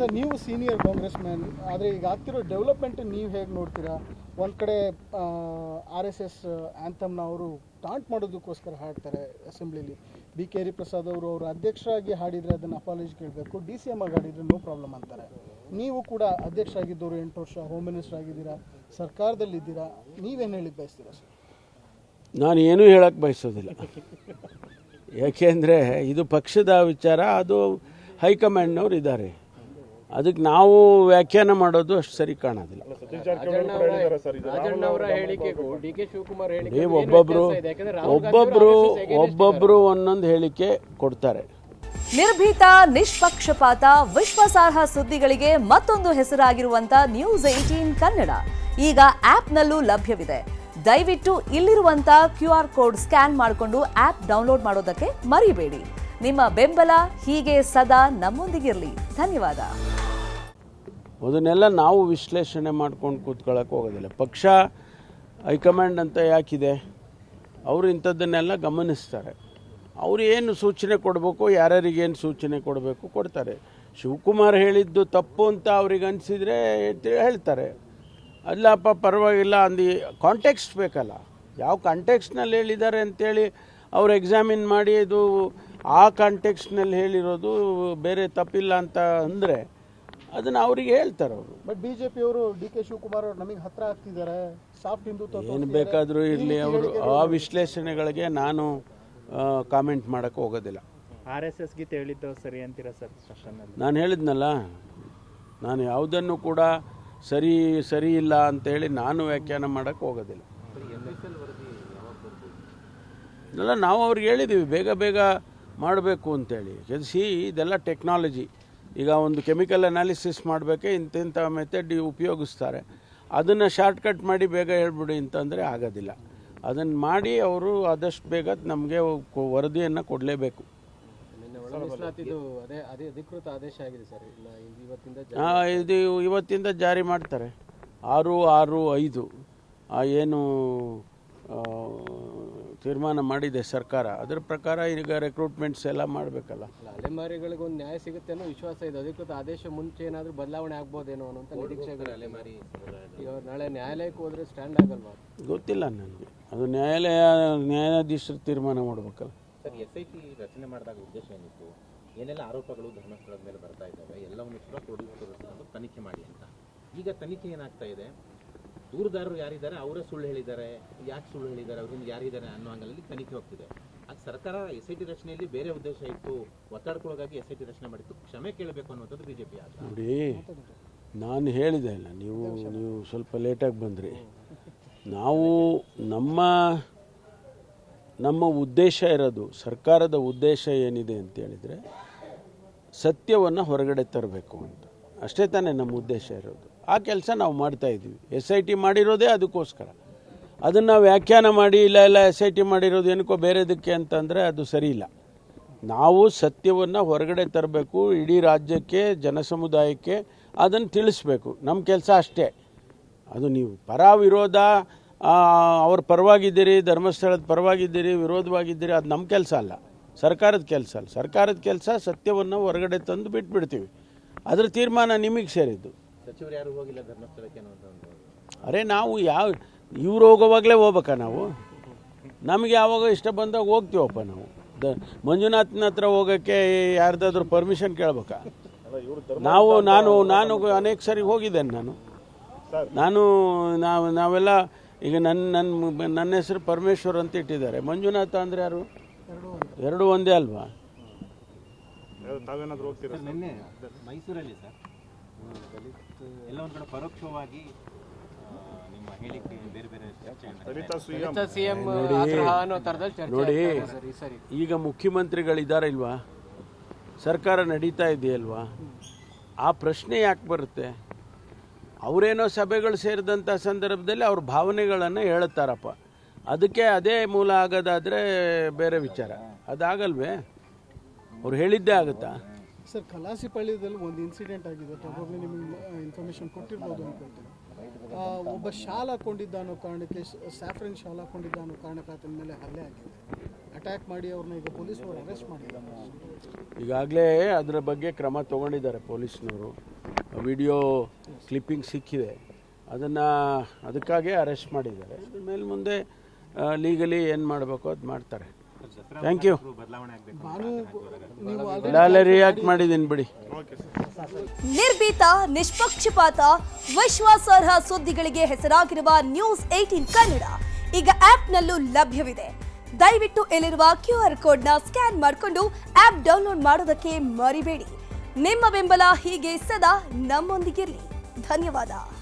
Sir, ನೀವು senior Congress man ಆದರೆ ಈಗ ಆಗ್ತಿರೋ ಡೆವಲಪ್ಮೆಂಟ್ ನೀವು ಹೇಗೆ ನೋಡ್ತೀರಾ? ಒಂದು ಕಡೆ ಆರ್ ಎಸ್ ಎಸ್ ಆ್ಯಂಥಮ್ನ ಅವರು ಟಾಂಟ್ ಮಾಡೋದಕ್ಕೋಸ್ಕರ ಹಾಡ್ತಾರೆ ಅಸೆಂಬ್ಲಿಲಿ ಬಿ ಕೆ ಹರಿಪ್ರಸಾದ್ ಅವರು ಅವರು ಅಧ್ಯಕ್ಷರಾಗಿ ಹಾಡಿದರೆ ಅದನ್ನು ಅಪಾಲಜಿ ಕೇಳಬೇಕು. ಡಿ ಸಿ ಎಂ ಆಗಿ ಹಾಡಿದರೆ ನೋ ಪ್ರಾಬ್ಲಮ್ ಅಂತಾರೆ. ನೀವು ಕೂಡ ಅಧ್ಯಕ್ಷರಾಗಿದ್ದವರು ಎಂಟು ವರ್ಷ ಹೋಮ್ ಮಿನಿಸ್ಟರ್ ಆಗಿದ್ದೀರಾ, ಸರ್ಕಾರದಲ್ಲಿದ್ದೀರಾ, ನೀವೇನು ಹೇಳಿ ಬಯಸ್ತೀರಾ ಸರ್? ನಾನು ಏನೂ ಹೇಳಕ್ಕೆ ಬಯಸೋದಿಲ್ಲ. ಯಾಕೆಂದರೆ ಇದು ಪಕ್ಷದ ವಿಚಾರ, ಅದು ಹೈಕಮಾಂಡ್ನವ್ರು ಇದ್ದಾರೆ. ಅದಕ್ಕೆ ನಾವು ವ್ಯಾಖ್ಯಾನ ಮಾಡೋದು ಅಷ್ಟು ಸರಿ ಕಾಣೋದಿಲ್ಲ. ಒಬ್ಬೊಬ್ರು ಒಬ್ಬೊಬ್ರು ಒಬ್ಬೊಬ್ರು ಒಂದೊಂದು ಹೇಳಿಕೆ ಕೊಡ್ತಾರೆ. ನಿರ್ಭೀತ ನಿಷ್ಪಕ್ಷಪಾತ ವಿಶ್ವಾಸಾರ್ಹ ಸುದ್ದಿಗಳಿಗೆ ಮತ್ತೊಂದು ಹೆಸರಾಗಿರುವಂತ ನ್ಯೂಸ್ ಏಟೀನ್ ಕನ್ನಡ. ಈಗ ಆಪ್ನಲ್ಲೂ ಲಭ್ಯವಿದೆ. ದಯವಿಟ್ಟು ಇಲ್ಲಿರುವಂತ ಕ್ಯೂ ಆರ್ ಕೋಡ್ ಸ್ಕ್ಯಾನ್ ಮಾಡಿಕೊಂಡು ಆಪ್ ಡೌನ್ಲೋಡ್ ಮಾಡೋದಕ್ಕೆ ಮರಿಬೇಡಿ. ನಿಮ್ಮ ಬೆಂಬಲ ಹೀಗೆ ಸದಾ ನಮ್ಮೊಂದಿಗಿರಲಿ. ಧನ್ಯವಾದ. ಅದನ್ನೆಲ್ಲ ನಾವು ವಿಶ್ಲೇಷಣೆ ಮಾಡ್ಕೊಂಡು ಕೂತ್ಕೊಳ್ಳೋಕೆ ಹೋಗೋದಿಲ್ಲ. ಪಕ್ಷ, ಹೈಕಮಾಂಡ್ ಅಂತ ಯಾಕಿದೆ? ಅವರು ಇಂಥದ್ದನ್ನೆಲ್ಲ ಗಮನಿಸ್ತಾರೆ. ಅವರು ಏನು ಸೂಚನೆ ಕೊಡಬೇಕು ಯಾರ್ಯಾರಿಗೇನು ಸೂಚನೆ ಕೊಡಬೇಕು ಕೊಡ್ತಾರೆ. ಶಿವಕುಮಾರ್ ಹೇಳಿದ್ದು ತಪ್ಪು ಅಂತ ಅವ್ರಿಗೆ ಅನಿಸಿದರೆ ಹೇಳ್ತಾರೆ. ಅಲ್ಲಪ್ಪ ಪರವಾಗಿಲ್ಲ, ಅಂದು ಕಾಂಟೆಕ್ಸ್ಟ್ ಬೇಕಲ್ಲ. ಯಾವ ಕಾಂಟೆಕ್ಸ್ನಲ್ಲಿ ಹೇಳಿದ್ದಾರೆ ಅಂತೇಳಿ ಅವ್ರು ಎಕ್ಸಾಮಿನ್ ಮಾಡಿ, ಇದು ಆ ಕಾಂಟೆಕ್ಸ್ನಲ್ಲಿ ಹೇಳಿರೋದು ಬೇರೆ ತಪ್ಪಿಲ್ಲ ಅಂತ ಅಂದರೆ ಅದನ್ನು ಅವರಿಗೆ ಹೇಳ್ತಾರೆ ಅವರು. ಬಟ್ ಬಿಜೆಪಿ ಅವರು ಪಿಯವರು ಡಿ ಕೆ ಶಿವಕುಮಾರ್ ಅವರು ನಮಗೆ ಹತ್ರ ಆಗ್ತಿದ್ದಾರೆ. ಸಾಫ್ಟ್ ಹಿಂದುತ್ವ ಏನು. ಬೇಕಾದರೂ ಇರಲಿ ಅವರು. ಆ ವಿಶ್ಲೇಷಣೆಗಳಿಗೆ ನಾನು ಕಾಮೆಂಟ್ ಮಾಡಕ್ಕೆ ಹೋಗೋದಿಲ್ಲ. ಆರ್ ಎಸ್ ಎಸ್ ಗೀತೆ ಹೇಳಿದ್ದು ಸರಿ ಅಂತೀರಾ ಸರ್? ನಾನು ಹೇಳಿದ್ನಲ್ಲ ನಾನು ಯಾವುದನ್ನು ಕೂಡ ಸರಿ ಸರಿ ಇಲ್ಲ ಅಂತೇಳಿ ನಾನು ವ್ಯಾಖ್ಯಾನ ಮಾಡೋಕ್ಕೆ ಹೋಗೋದಿಲ್ಲ. ಇದೆಲ್ಲ ನಾವು ಅವ್ರಿಗೆ ಹೇಳಿದ್ದೀವಿ ಬೇಗ ಬೇಗ ಮಾಡಬೇಕು ಅಂತೇಳಿ ಸಿ ಇದೆಲ್ಲ ಟೆಕ್ನಾಲಜಿ ಈಗ ಒಂದು ಕೆಮಿಕಲ್ ಅನಾಲಿಸಿಸ್ ಮಾಡಬೇಕೆ ಇಂತಿಂಥ ಮೆಥಡ್ ಉಪಯೋಗಿಸ್ತಾರೆ. ಅದನ್ನು ಶಾರ್ಟ್ಕಟ್ ಮಾಡಿ ಬೇಗ ಹೇಳ್ಬಿಡಿ ಅಂತಂದರೆ ಆಗೋದಿಲ್ಲ. ಅದನ್ನು ಮಾಡಿ ಅವರು ಆದಷ್ಟು ಬೇಗ ನಮಗೆ ವರದಿಯನ್ನು ಕೊಡಲೇಬೇಕು. ನಿನ್ನೆ ಒಳ ಮೀಸಲಾತಿದು ಅದೇ ಅದೇ ಅಧಿಕೃತ ಆದೇಶ ಆಗಿದೆ ಸರ್. ಇಲ್ಲ ಇದು ಇವತ್ತಿಂದ ಆ, ಇದು ಇವತ್ತಿಂದ ಜಾರಿ ಮಾಡ್ತಾರೆ. ಆರು ಆರು ಐದು. ಏನು ತೀರ್ಮಾನ ಮಾಡಿದೆ ಸರ್ಕಾರ. ಅದರ ಪ್ರಕಾರ ಈಗ ರೆಕ್ರೂಟ್ಮೆಂಟ್ಸ್ ಎಲ್ಲ ಮಾಡಬೇಕಲ್ಲ. ಅಲೆಮಾರಿಗಳಿಗೆ ಒಂದು ನ್ಯಾಯ ಸಿಗುತ್ತೆ ಅನ್ನೋ ವಿಶ್ವಾಸ ಇದೆ. ಅಧಿಕೃತ ಆದೇಶ ಮುಂಚೆ ಏನಾದರೂ ಬದಲಾವಣೆ ಆಗ್ಬೋದೇನೋ ಅನ್ನೋಂಥ ನಿರೀಕ್ಷೆಗಳು ಅಲೆಮಾರಿ ಈಗ ನಾಳೆ ನ್ಯಾಯಾಲಯಕ್ಕೆ ಹೋದರೆ ಸ್ಟ್ಯಾಂಡ್ ಆಗಲ್ವಾ? ಗೊತ್ತಿಲ್ಲ ನನಗೆ. ಅದು ನ್ಯಾಯಾಲಯ ನ್ಯಾಯಾಧೀಶರು ತೀರ್ಮಾನ ಮಾಡಬೇಕಲ್ಲ. ಸರ್ ಎಸ್ ಐ ಟಿ ರಚನೆ ಮಾಡಿದಾಗ ಉದ್ದೇಶ ಏನಿತ್ತು? ಏನೆಲ್ಲ ಆರೋಪಗಳು ಧರ್ಮಸ್ಥಳದ ಮೇಲೆ ಬರ್ತಾ ಇದ್ದಾವೆ? ಎಲ್ಲವನ್ನು ಕೂಡ ತನಿಖೆ ಮಾಡಿ ಅಂತ. ಈಗ ತನಿಖೆ ಏನಾಗ್ತಾ ಇದೆ? ದೂರುದಾರರು ಯಾರಿದ್ದಾರೆ, ಅವರೇ ಸುಳ್ಳು ಹೇಳಿದ್ದಾರೆ. ಯಾಕೆ ಸುಳ್ಳು ಹೇಳಿದ್ದಾರೆ, ಅವ್ರ ಹಿಂದೆ ಯಾರಿದ್ದಾರೆ ಅನ್ನೋ ಹಂಗಲ್ಲಿ ತನಿಖೆ ಹೋಗ್ತಿದೆ. ಅದು ಸರ್ಕಾರ ಎಸ್ ಐ ಟಿ ರಚನೆಯಲ್ಲಿ ಬೇರೆ ಉದ್ದೇಶ ಇತ್ತು. ಒತ್ತಡಕ್ಕೊಳಗಾಗಿ ಎಸ್ ಐ ಟಿ ರಚನೆ ಮಾಡಿತ್ತು. ಕ್ಷಮೆ ಕೇಳಬೇಕು ಅನ್ನುವಂಥದ್ದು ಬಿಜೆಪಿ ನೋಡಿ, ನಾನು ಹೇಳಿದೆ ಅಲ್ಲ, ನೀವು ನೀವು ಸ್ವಲ್ಪ ಲೇಟಾಗಿ ಬಂದ್ರಿ. ನಾವು ನಮ್ಮ ನಮ್ಮ ಉದ್ದೇಶ ಇರೋದು, ಸರ್ಕಾರದ ಉದ್ದೇಶ ಏನಿದೆ ಅಂತ ಹೇಳಿದರೆ, ಸತ್ಯವನ್ನು ಹೊರಗಡೆ ತರಬೇಕು ಅಂತ. ಅಷ್ಟೇ ತಾನೇ ನಮ್ಮ ಉದ್ದೇಶ ಇರೋದು. ಆ ಕೆಲಸ ನಾವು ಮಾಡ್ತಾ ಇದ್ದೀವಿ. ಎಸ್ ಐ ಟಿ ಮಾಡಿರೋದೇ ಅದಕ್ಕೋಸ್ಕರ. ಅದನ್ನು ವ್ಯಾಖ್ಯಾನ ಮಾಡಿ, ಇಲ್ಲ ಇಲ್ಲ ಎಸ್ ಐ ಟಿ ಮಾಡಿರೋದು ಏನಕ್ಕೋ ಬೇರೆದಕ್ಕೆ ಅಂತಂದರೆ ಅದು ಸರಿ ಇಲ್ಲ. ನಾವು ಸತ್ಯವನ್ನು ಹೊರಗಡೆ ತರಬೇಕು, ಇಡೀ ರಾಜ್ಯಕ್ಕೆ, ಜನಸಮುದಾಯಕ್ಕೆ ಅದನ್ನು ತಿಳಿಸ್ಬೇಕು. ನಮ್ಮ ಕೆಲಸ ಅಷ್ಟೇ. ಅದು ನೀವು ಪರ ವಿರೋಧ ಅವ್ರ ಪರವಾಗಿದ್ದೀರಿ, ಧರ್ಮಸ್ಥಳದ ಪರವಾಗಿದ್ದೀರಿ, ವಿರೋಧವಾಗಿದ್ದೀರಿ, ಅದು ನಮ್ಮ ಕೆಲಸ ಅಲ್ಲ. ಸರ್ಕಾರದ ಕೆಲಸ ಅಲ್ಲ. ಸರ್ಕಾರದ ಕೆಲಸ ಸತ್ಯವನ್ನು ಹೊರಗಡೆ ತಂದು ಬಿಟ್ಬಿಡ್ತೀವಿ. ಅದರ ತೀರ್ಮಾನ ನಿಮಗೆ ಸೇರಿದ್ದು. ಸಚಿವರು ಯಾರು ಹೋಗಿಲ್ಲ ಧರ್ಮಸ್ಥಳಕ್ಕೆ ಅರೆ ನಾವು ಯಾವ ಇವ್ರು ಹೋಗೋವಾಗಲೇ ಹೋಗ್ಬೇಕಾ ನಾವು? ನಮಗೆ ಯಾವಾಗ ಇಷ್ಟ ಬಂದಾಗ ಹೋಗ್ತೀವಪ್ಪ ನಾವು. ದ ಮಂಜುನಾಥನ ಹತ್ರ ಹೋಗೋಕ್ಕೆ ಯಾರ್ದಾದ್ರೂ ಪರ್ಮಿಷನ್ ಕೇಳ್ಬೇಕಾ? ನಾವು ನಾನು ನಾನು ಅನೇಕ ಸರಿ ಹೋಗಿದ್ದೇನೆ ನಾನು. ನಾನು ನಾವು ನಾವೆಲ್ಲ ಈಗ ನನ್ನ ನನ್ನ ನನ್ನ ಹೆಸರು ಪರಮೇಶ್ವರ್ ಅಂತ ಇಟ್ಟಿದ್ದಾರೆ. ಮಂಜುನಾಥ ಅಂದರೆ ಯಾರು? ಎರಡು ಒಂದೇ ಅಲ್ವಾ? ಮೈಸೂರಲ್ಲಿ ಸರ್. ಎಲ್ಲ ಒಂದು ಕಡೆ ಪರೋಕ್ಷವಾಗಿ ನೋಡಿ ಈಗ ಮುಖ್ಯಮಂತ್ರಿಗಳಿದ್ದಾರೆ ಇಲ್ವಾ ಸರ್ಕಾರ ನಡೀತಾ ಇದೆಯಲ್ವಾ ಆ ಪ್ರಶ್ನೆ ಯಾಕೆ ಬರುತ್ತೆ? ಅವರೇನೋ ಸಭೆಗಳು ಸೇರಿದಂಥ ಸಂದರ್ಭದಲ್ಲಿ ಅವ್ರ ಭಾವನೆಗಳನ್ನು ಹೇಳುತ್ತಾರಪ್ಪ ಅದಕ್ಕೆ ಅದೇ ಮೂಲ ಆಗೋದಾದರೆ ಬೇರೆ ವಿಚಾರ. ಅದಾಗಲ್ವೇ? ಅವ್ರು ಹೇಳಿದ್ದೇ ಆಗುತ್ತಾ? ಸರ್ ಕಲಾಸಿಪಳ್ಳಿದಲ್ಲಿ ಒಂದು ಇನ್ಸಿಡೆಂಟ್ ಆಗಿದೆ. ಪ್ರಾಬಬ್ಲಿ ನಿಮಗೆ ಇನ್ಫಾರ್ಮೇಷನ್ ಕೊಟ್ಟಿರ್ಬೋದು ಅನ್ಕೊಳ್ತೀನಿ ಒಬ್ಬ ಶಾಲ್ ಹಾಕೊಂಡಿದ್ದ ಅನ್ನೋ ಕಾರಣಕ್ಕೆ ಸ್ಯಾಫ್ರನ್ ಶಾಲ್ ಹಾಕೊಂಡಿದ್ದ ಅನ್ನೋ ಕಾರಣಕ್ಕೆ ಆತನ ಮೇಲೆ ಹಲ್ಲೆ ಆಗಿದೆ. ಅಟ್ಯಾಕ್ ಮಾಡಿ ಅವ್ರನ್ನ ಈಗ ಪೊಲೀಸರು ಅರೆಸ್ಟ್ ಮಾಡಿದ್ದಾರೆ. ಈಗಾಗಲೇ ಅದರ ಬಗ್ಗೆ ಕ್ರಮ ತಗೊಂಡಿದ್ದಾರೆ ಪೊಲೀಸ್ನವರು. ವಿಡಿಯೋ ಕ್ಲಿಪ್ಪಿಂಗ್ ಸಿಕ್ಕಿದೆ. ಅದನ್ನು, ಅದಕ್ಕಾಗೇ ಅರೆಸ್ಟ್ ಮಾಡಿದ್ದಾರೆ. ಅದ್ರ ಮೇಲೆ ಮುಂದೆ ಲೀಗಲಿ ಏನು ಮಾಡಬೇಕು ಅದು ಮಾಡ್ತಾರೆ. ಥ್ಯಾಂಕ್ ಯು ನಾನು ರಿಯಾಕ್ಟ್ ಮಾಡಿದ್ದೀನಿ ಬಿಡಿ. ನಿರ್ಭೀತ ನಿಷ್ಪಕ್ಷಪಾತ ವಿಶ್ವಾಸಾರ್ಹ ಸುದ್ದಿಗಳಿಗೆ ಹೆಸರಾಗಿರುವ ನ್ಯೂಸ್ ಏಟೀನ್ ಕನ್ನಡ. ಈಗ ಆಪ್ನಲ್ಲೂ ಲಭ್ಯವಿದೆ. ದಯವಿಟ್ಟು ಇಲ್ಲಿರುವ ಕ್ಯೂ ಆರ್ ಕೋಡ್ನ ಸ್ಕ್ಯಾನ್ ಮಾಡಿಕೊಂಡು ಆಪ್ ಡೌನ್ಲೋಡ್ ಮಾಡೋದಕ್ಕೆ ಮರಿಬೇಡಿ. ನಿಮ್ಮ ಬೆಂಬಲ ಹೀಗೆ ಸದಾ ನಮ್ಮೊಂದಿಗಿರಲಿ. ಧನ್ಯವಾದ.